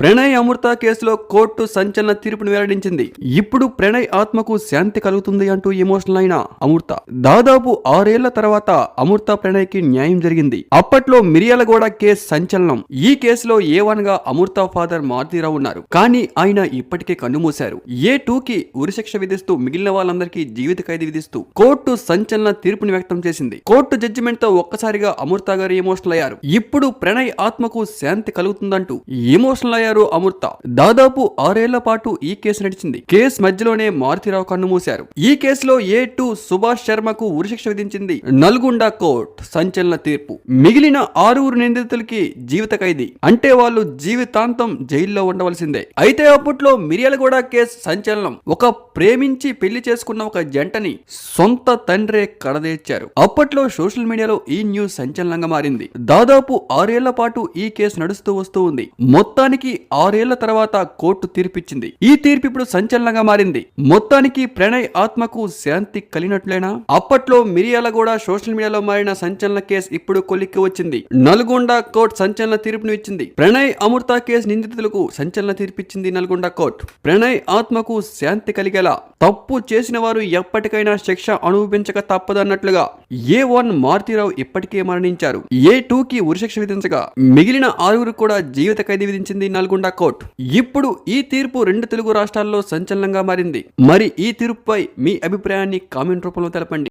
ప్రణయ్ అమృత కేసులో కోర్టు సంచలన తీర్పును వెల్లడించింది. ఇప్పుడు ప్రణయ్ ఆత్మకు శాంతి కలుగుతుంది అంటూ ఎమోషనల్ అయిన అమృత. దాదాపు ఆరేళ్ళ తర్వాత అమృత ప్రణయ్కి న్యాయం జరిగింది. అప్పట్లో మిరియాలగూడ కేసు సంచలనం. ఈ కేసులో ఏ వన్గా అమృత ఫాదర్ మారుతీరావు ఉన్నారు. కానీ ఆయన ఇప్పటికే కన్నుమూశారు. ఏ టూ కి ఉరిశిక్ష విధిస్తూ మిగిలిన వాళ్ళందరికీ జీవిత ఖైదీ విధిస్తూ కోర్టు సంచలన తీర్పును వ్యక్తం చేసింది. కోర్టు జడ్జిమెంట్తో ఒక్కసారిగా అమృత గారు ఎమోషనల్ అయ్యారు. ఇప్పుడు ప్రణయ్ ఆత్మకు శాంతి కలుగుతుందంటూ ఎమోషనల్ అయ్యారు అమృత. దాదాపు ఆరేళ్ళ పాటు ఈ కేసు నడిచింది. కేసు మధ్యలోనే మారుతిరావు కన్నుమూశారు ఈ కేసులో ఏ టూ సుభాష్ శర్మకు ఉరిశిక్ష విధించింది? నల్గొండ కోర్టు సంచలన తీర్పు. మిగిలిన ఆరుగురు నిందితులకి జీవిత ఖైదీ. అంటే వాళ్ళు జీవితాంతం జైల్లో ఉండవలసిందే. అయితే అప్పట్లో మిర్యాలగూడ కేసు సంచలనం. ఒక ప్రేమించి పెళ్ళి చేసుకున్న ఒక జంటని సొంత తండ్రే కడదేర్చారు. అప్పట్లో సోషల్ మీడియాలో ఈ న్యూస్ సంచలనంగా మారింది. దాదాపు ఆరేళ్ళ పాటు ఈ కేసు నడుస్తూ వస్తూ ఉంది. మొత్తానికి ఆరేళ్ళ తర్వాత కోర్టు తీర్పిచ్చింది. ఈ తీర్పు ఇప్పుడు సంచలనంగా మారింది. మొత్తానికి ప్రణయ్ ఆత్మకు శాంతి కలిగినట్లేనా? అప్పట్లో మిరియాలగూడ సోషల్ మీడియాలో మారిన సంచలన కేసు ఇప్పుడు కొలిక్కి వచ్చింది. నల్గొండ కోర్టు సంచలన తీర్పును ఇచ్చింది. ప్రణయ్ అమృత కేసు నిందితులకు సంచలన తీర్పిచ్చింది నల్గొండ కోర్టు. ప్రణయ్ ఆత్మకు శాంతి కలిగేలా తప్పు చేసిన వారు ఎప్పటికైనా శిక్ష అనుభవించక తప్పదన్నట్లుగా. ఏ వన్ మారుతీరావు ఇప్పటికే మరణించారు. ఏ టూ కి ఉరిశిక్ష విధించగా. మిగిలిన ఆరుగురు కూడా జీవిత ఖైదీ విధించింది నల్గొండ కోర్టు. ఇప్పుడు ఈ తీర్పు రెండు తెలుగు రాష్ట్రాల్లో సంచలనంగా మారింది. మరి ఈ తీర్పుపై మీ అభిప్రాయాన్ని కామెంట్ రూపంలో తెలపండి.